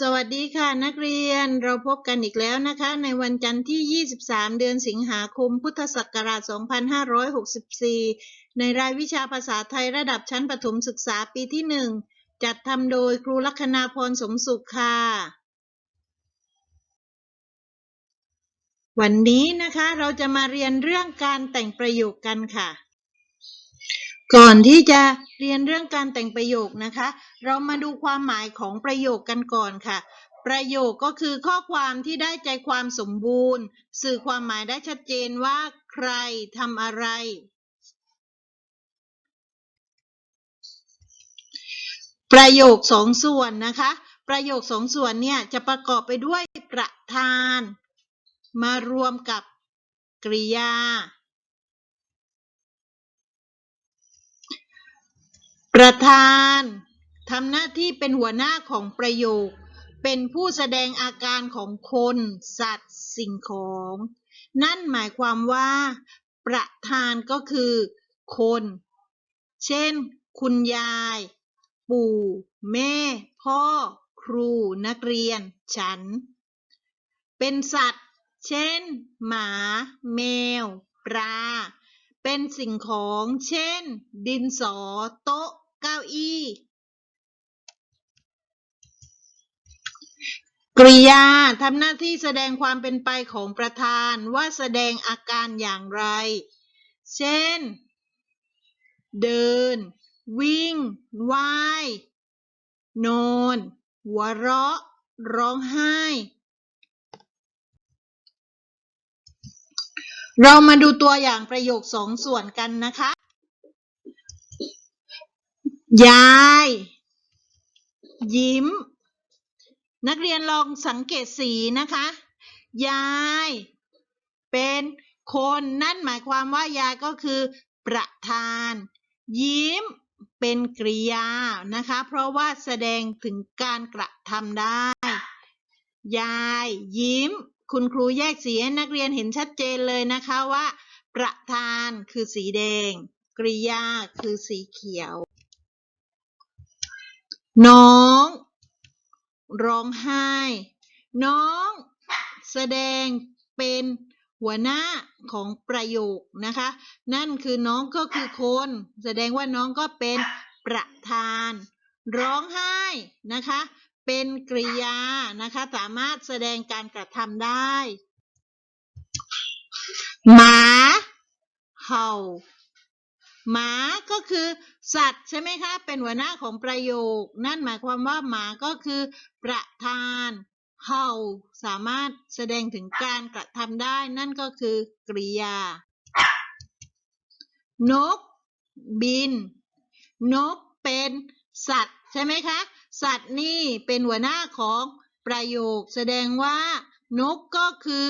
สวัสดีค่ะนักเรียนเราพบกันอีกแล้วนะคะ ในวันจันทร์ที่ 23 เดือนสิงหาคม พุทธศักราช 2564 ในรายวิชาภาษาไทยระดับชั้นประถมศึกษาปีที่ 1 จัดทำโดยครูลัคนาพรสมสุขค่ะ วันนี้นะคะเราจะมาเรียนเรื่องการแต่งประโยคกันค่ะ ก่อนที่จะเรียนเรื่องการแต่งประโยคนะคะ เรามาดูความหมายของประโยคกันก่อนค่ะ ประโยคก็คือข้อความที่ได้ใจความสมบูรณ์ สื่อความหมายได้ชัดเจนว่า ใครทำอะไร ประโยคสองส่วนนะคะ ประโยคสองส่วนเนี่ยจะประกอบไปด้วยประธาน มารวมกับกริยา ประธานทำหน้าที่เป็นหัวหน้าของประโยค เป็นผู้แสดงอาการของคน สัตว์ สิ่งของ นั่นหมายความว่า ประธานก็คือ คน เช่น คุณยาย ปู่ แม่ พ่อ ครู นักเรียน ฉัน เป็นสัตว์ เช่น หมา แมว ปลา เป็นสิ่งของ เช่น ดินสอ โต๊ะ อี้กริยาทำหน้าที่แสดงความเป็นไปของประธานว่าแสดงอาการอย่างไร เช่น เดิน วิ่ง ว่าย นอน หัวเราะ ร้องไห้ เรามาดูตัวอย่างประโยคสองส่วนกันนะคะ ยาย ยิ้ม นักเรียนลองสังเกตสีนะคะ ยาย เป็นคนนั่นหมายความว่ายายก็คือ ประธาน ยิ้ม เป็นกริยานะคะ เพราะว่าแสดงถึงการกระทำได้ ยาย ยิ้ม คุณครูแยกสีให้นักเรียนเห็นชัดเจนเลยนะคะว่า ประธานคือสีแดง กริยาคือสีเขียว น้อง ร้องไห้ น้อง แสดงเป็นหัวหน้าของประโยคนะคะ นั่นคือน้องก็คือคน แสดงว่าน้องก็เป็นประธาน ร้องไห้นะคะ เป็นกริยานะคะ สามารถแสดงการกระทำได้ หมา เห่า หมาก็คือสัตว์ใช่ไหมคะ เป็นหัวหน้าของประโยค นั่นหมายความว่าหมาก็คือ ประธานเห่าสามารถแสดงถึงการกระทำได้ นั่นก็คือกริยา นก บิน นกเป็นสัตว์ใช่ไหมคะ สัตว์นี่เป็นหัวหน้าของประโยค แสดงว่านกก็คือ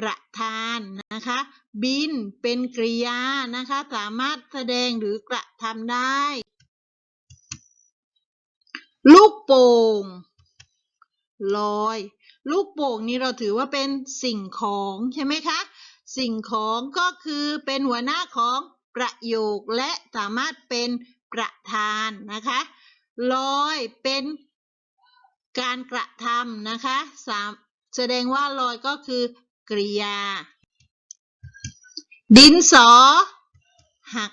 ประธานนะคะ บินเป็นกริยานะคะ สามารถแสดงหรือกระทำได้ ลูกโป่งลอย ลูกโป่งนี้เราถือว่าเป็นสิ่งของใช่ไหมคะ สิ่งของก็คือเป็นหัวหน้าของประโยคและสามารถเป็นประธานนะคะลอยเป็นการกระทำนะคะสามแสดงว่าลอยก็คือ กริยา ดินสอ หัก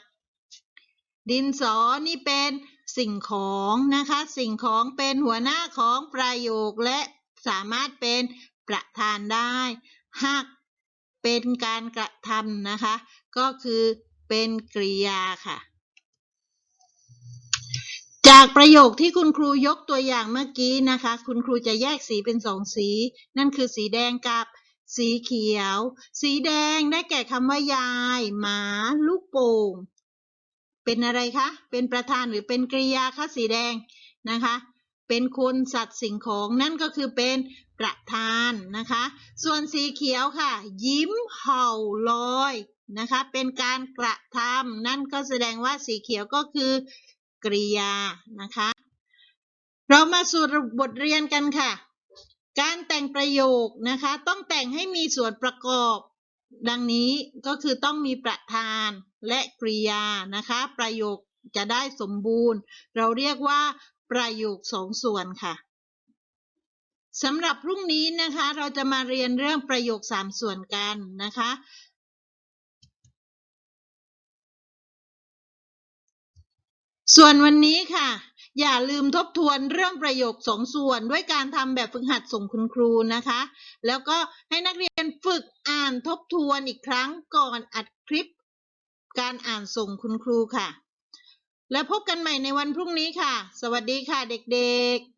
ดินสอนี่เป็นสิ่งของนะคะ สิ่งของเป็นหัวหน้าของประโยคและสามารถเป็นประธานได้หักเป็นการกระทำนะคะ ก็คือเป็นกริยาค่ะ จากประโยคที่คุณครูยกตัวอย่างเมื่อกี้นะคะ คุณครูจะแยกสีเป็นสองสี นั่นคือสีแดงกับ สีเขียว สีแดงได้แก่คำว่ายาย หมา ลูกโป่ง เป็นอะไรคะ เป็นประธานหรือเป็นกริยาคะสีแดงนะคะ เป็นคนสัตว์สิ่งของนั่นก็คือเป็นประธานนะคะ ส่วนสีเขียวค่ะ ยิ้มเห่าลอยนะคะ เป็นการกระทำนั่นก็แสดงว่าสีเขียวก็คือกริยานะคะ เรามาสู่บทเรียนกันค่ะ การแต่งประโยคนะคะ ต้องแต่งให้มีส่วนประกอบ ดังนี้ก็คือต้องมีประธานและกริยานะคะ ประโยคจะได้สมบูรณ์ เราเรียกว่าประโยคสองส่วนค่ะสำหรับพรุ่งนี้นะคะ เราจะมาเรียนเรื่องประโยคสามส่วนกันนะคะ ส่วนวันนี้ค่ะ อย่าลืมทบทวนเรื่องประโยคสองส่วนด้วยการทำแบบฝึกหัดส่งคุณครูนะคะ แล้วก็ให้นักเรียนฝึกอ่านทบทวนอีกครั้งก่อนอัดคลิป การอ่านส่งคุณครูค่ะ แล้วพบกันใหม่ในวันพรุ่งนี้ค่ะ สวัสดีค่ะเด็กๆ